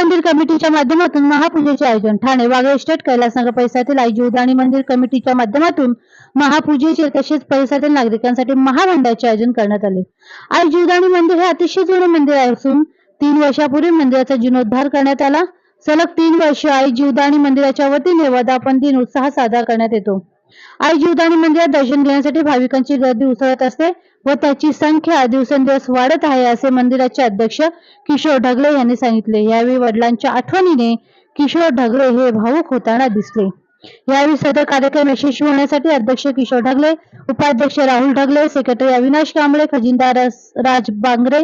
मंदिर कमिटीच्या माध्यमातून महापूजेचे आयोजन. ठाणे वागळे स्टेट कैलास नगर परिसरातील आई जीवदानी मंदिर कमिटीच्या माध्यमातून महापूजेचे तसेच परिसरातील नागरिकांसाठी महामंडळाचे आयोजन करण्यात आले. आई जीवदानी मंदिर हे अतिशय जुने मंदिर असून तीन वर्षापूर्वी मंदिराचा जीर्णोद्धार करण्यात आला. सलग तीन वर्ष आई जीवदानी मंदिराच्या वतीने वर्धापन दिन उत्साह साजरा करण्यात येतो. आई जीवदानी म्हणजे मंदिरात दर्शन घेण्यासाठी भाविकांची गर्दी उसळत असते व त्याची संख्या दिवसेंदिवस वाढत आहे असे मंदिराचे अध्यक्ष किशोर ढगले यांनी सांगितले. यावेळी वडिलांच्या आठवणीने किशोर ढगले हे भावुक होताना दिसले. यावेळी सदर कार्यक्रम यशस्वी होण्यासाठी अध्यक्ष किशोर ढगले उपाध्यक्ष राहुल ढगले सेक्रेटरी अविनाश कांबळे खजिनदार राज बांगरे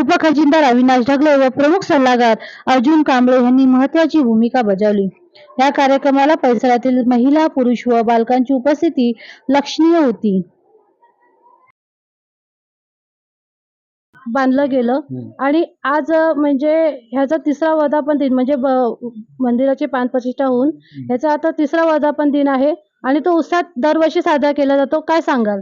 उपखजिनदार अविनाश ढगले व प्रमुख सल्लागार अर्जुन कांबळे यांनी महत्वाची भूमिका बजावली. या कार्यक्रमाला परिसरातील महिला पुरुष व बालकांची उपस्थिती लक्षणीय होती. बांधलं गेलं आणि आज म्हणजे ह्याचा तिसरा वर्धापन दिन म्हणजे मंदिराची प्राणप्रतिष्ठा होऊन ह्याचा आता तिसरा वर्धापन दिन आहे आणि तो उत्साहात दरवर्षी साजरा केला जातो. काय सांगाल?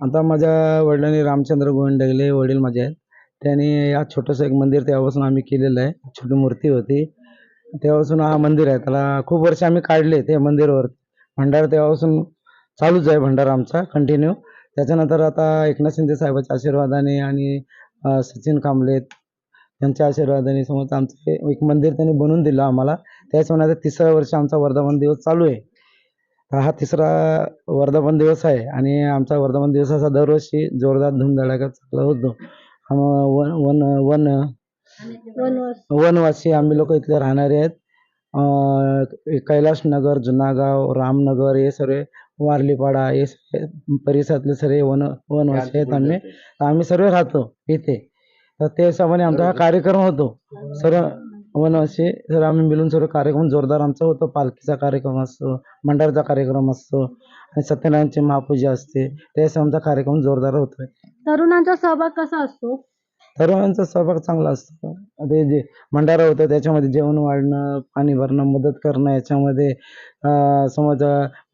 आता माझ्या वडिलांनी रामचंद्र गोविंदगले वडील माझे आहेत. त्यांनी या छोटंसं एक मंदिर तेव्हापासून आम्ही केलेलं आहे. छोटी मूर्ती होती. तेव्हापासून हा मंदिर आहे. त्याला खूप वर्ष आम्ही काढले ते मंदिरावर. भंडारा तेव्हापासून चालूच आहे भंडारा आमचा कंटिन्यू त्याच्यानंतर आता एकनाथ शिंदे साहेबाच्या आशीर्वादाने आणि सचिन कांबळे यांच्या आशीर्वादाने समज आमचं एक मंदिर त्यांनी बनवून दिलं आम्हाला. त्याच्यामुळे आता तिसरं वर्ष आमचा वर्धापन दिवस चालू आहे. हा तिसरा वर्धापन दिवस आहे आणि आमचा वर्धापन दिवस असा दरवर्षी जोरदार धूमधडाक्यात चालला होतो. वन वन वन वनवास. आम्ही लोक इथले राहणारे आहेत. अं, कैलास नगर जुनागाव रामनगर हे सर्व वारलीपाडा हे परिसरातले सर्व वन वनवासी आहेत आम्ही. आम्ही सर्व राहतो इथे. तर ते हिशोबाने आमचा हा कार्यक्रम होतो. सर्व वनवासी सर्व आम्ही मिळून सर्व कार्यक्रम जोरदार आमचा होतो. पालखीचा कार्यक्रम असतो भंडाराचा कार्यक्रम असतो आणि सत्यनारायणची महापूजा असते. त्यावेळेस आमचा कार्यक्रम जोरदार होतोय. तरुणांचा सहभाग कसा असतो? सर्वांचा सहभाग चांगला असतो. ते जे भंडारा होतं त्याच्यामध्ये जेवण वाढणं पाणी भरणं मदत करणं याच्यामध्ये समज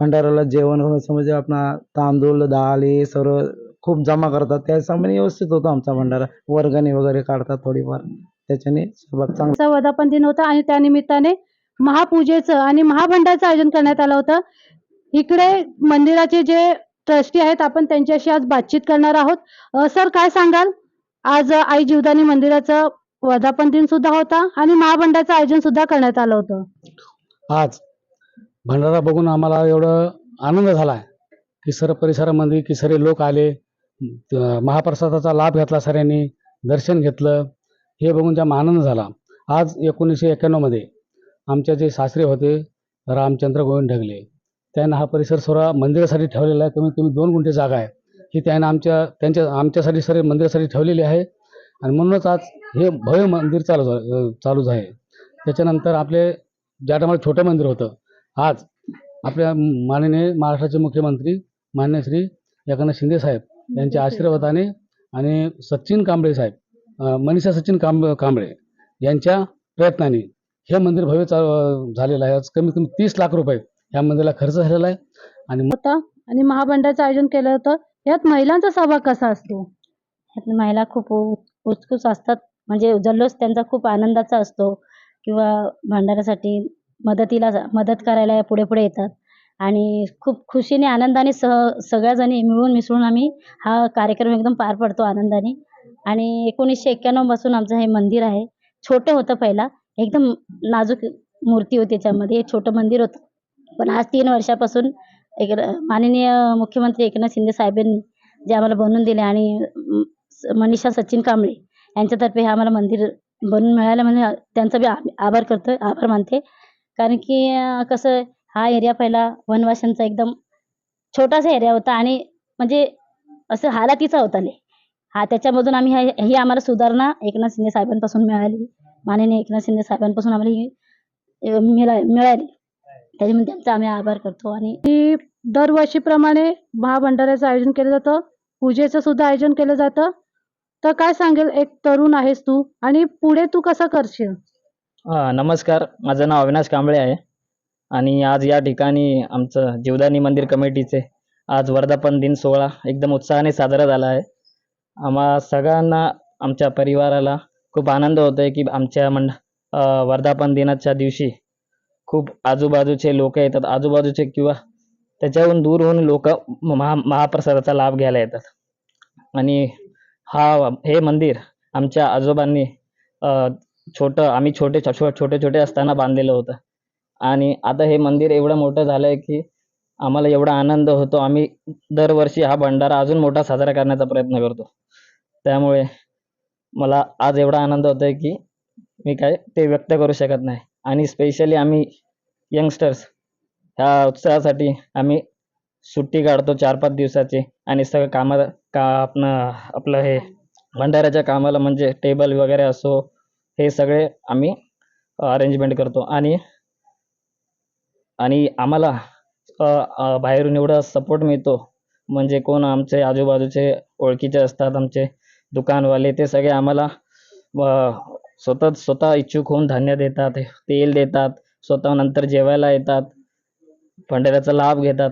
भंडाराला जेवण समज आपला तांदूळ डाळ हे सर्व खूप जमा करतात. त्याच्यामध्ये व्यवस्थित होतो आमचा भंडारा. वर्गणी वगैरे काढतात थोडीफार. त्याच्याने सहभाग चांगला वर्धापन दिन होता आणि त्या निमित्ताने महापूजेचं आणि महाभंडारचं आयोजन करण्यात आलं होतं. इकडे मंदिराचे जे ट्रस्टी आहेत आपण त्यांच्याशी आज बातचीत करणार आहोत. सर काय सांगाल? आज आई जीवदानी मंदिराचं वर्धापन दिन सुद्धा होता आणि महाभंडाचं आयोजन सुद्धा करण्यात आलं होतं. आज भंडारा बघून आम्हाला एवढं आनंद झाला आहे की सर्व परिसरामध्ये की सरे लोक आले. महाप्रसादाचा लाभ घेतला सऱ्यांनी दर्शन घेतलं. हे बघून जाम आनंद झाला. आज एकोणीसशे एक्क्याण्णवमध्ये आमचे जे सासरे होते रामचंद्र गोविंद ढगले त्यांना हा परिसर सर्व मंदिरासाठी ठेवलेला आहे. कमीत कमी दोन गुंठे जागा आहे. ही त्यांना आमच्या त्यांच्या आमच्यासाठी सर्व मंदिरासाठी ठेवलेली आहे. आणि म्हणूनच आज हे भव्य मंदिर चालू झा- चालूच आहे त्याच्यानंतर आपले ज्या टायमाला छोटं मंदिर होतं आज आपल्या माननीय महाराष्ट्राचे मुख्यमंत्री मान्य श्री एकनाथ शिंदे साहेब यांच्या आशीर्वादाने आणि सचिन कांबळे साहेब मनीषा सचिन कांब कांबळे यांच्या प्रयत्नाने हे मंदिर भव्य झालेलं आहे. आज कमीत कमी तीस लाख रुपये ह्या मंदिराला खर्च झालेला आहे. आणि होता. आणि महाभंडारचं आयोजन केलं होतं. यात महिलांचा सहभाग कसा असतो? यात महिला खूप उ- उत्सुक असतात. म्हणजे जल्लोष त्यांचा खूप आनंदाचा असतो किंवा भांडारासाठी मदतीला मदत करायला पुढे पुढे येतात. आणि खूप खुशीने आनंदाने सह सगळ्याजणी मिळून मिसळून आम्ही हा कार्यक्रम एकदम पार पडतो आनंदाने. आणि एकोणीसशे एक्क्याण्णवपासून आमचं हे मंदिर आहे. छोटं होतं पहिला. एकदम नाजूक मूर्ती होती त्याच्यामध्ये. एक छोटं मंदिर होतं. पण आज तीन वर्षापासून एक माननीय मुख्यमंत्री एकनाथ शिंदे साहेबांनी जे आम्हाला बनवून दिले आणि स- मनीषा सचिन कांबळे यांच्यातर्फे हे आम्हाला मंदिर बनवून मिळालं म्हणजे त्यांचा बी आभार करतो आभार मानते. कारण की कसं आहे, हा एरिया पहिला वनवाशांचा एकदम छोटासा एरिया होता आणि म्हणजे असं हालाकीचा होता लय. हा त्याच्यामधून आम्ही ही आम्हाला सुधारणा एकनाथ शिंदे साहेबांपासून मिळाली. माननीय एकनाथ शिंदे साहेबांपासून आम्हाला ही मिळा मिळाली. त्याच्यामुळे त्यांचा आम्ही आभार करतो आणि दरवर्षीप्रमाणे महाभंडाऱ्याचं आयोजन केलं जातं. पूजेचं सुद्धा आयोजन केलं जातं. तर काय सांगेल एक तरुण आहेस तू आणि पुढे तू कसं करशील? नमस्कार. माझं नाव अविनाश कांबळे आहे. आणि आज या ठिकाणी आमचं जीवदानी मंदिर कमिटीचे आज वर्धापन दिन सोहळा एकदम उत्साहाने साजरा झाला आहे. आम्हा सगळ्यांना आमच्या परिवाराला खूप आनंद होतो आहे की आमच्या मंड वर्धापन दिनाच्या दिवशी खूप आजूबाजूचे लोक येतात. आजूबाजूचे किंवा त्याच्याहून दूरहून लोक महा महाप्रसादाचा लाभ घ्यायला येतात. आणि हा हे मंदिर आमच्या आजोबांनी छोटं आम्ही छोटे छो छोटे छोटे असताना बांधलेलं होतं. आणि आता हे मंदिर एवढं मोठं झालं आहे की आम्हाला एवढा आनंद होतो. आम्ही दरवर्षी हा भंडारा अजून मोठा साजरा करण्याचा प्रयत्न करतो. त्यामुळे मला आज एवढा आनंद होतो आहे की मी काय ते व्यक्त करू शकत नाही. आणि स्पेशली आम्ही यंगस्टर्स ह्या उत्सवासाठी आम्ही सुट्टी काढतो चार पाच दिवसाची आणि सगळं कामाला का आपण आपलं हे भंडाऱ्याच्या कामाला म्हणजे टेबल वगैरे असो हे सगळे आम्ही अरेंजमेंट करतो. आणि आणि आम्हाला बाहेरून एवढा सपोर्ट मिळतो. म्हणजे कोण आमचे आजूबाजूचे ओळखीचे असतात आमचे दुकानवाले ते सगळे आम्हाला स्वतः स्वतः इच्छुक होऊन धान्य देतात तेल देतात स्वतः नंतर जेवायला येतात. फंडाऱ्याचा लाभ घेतात.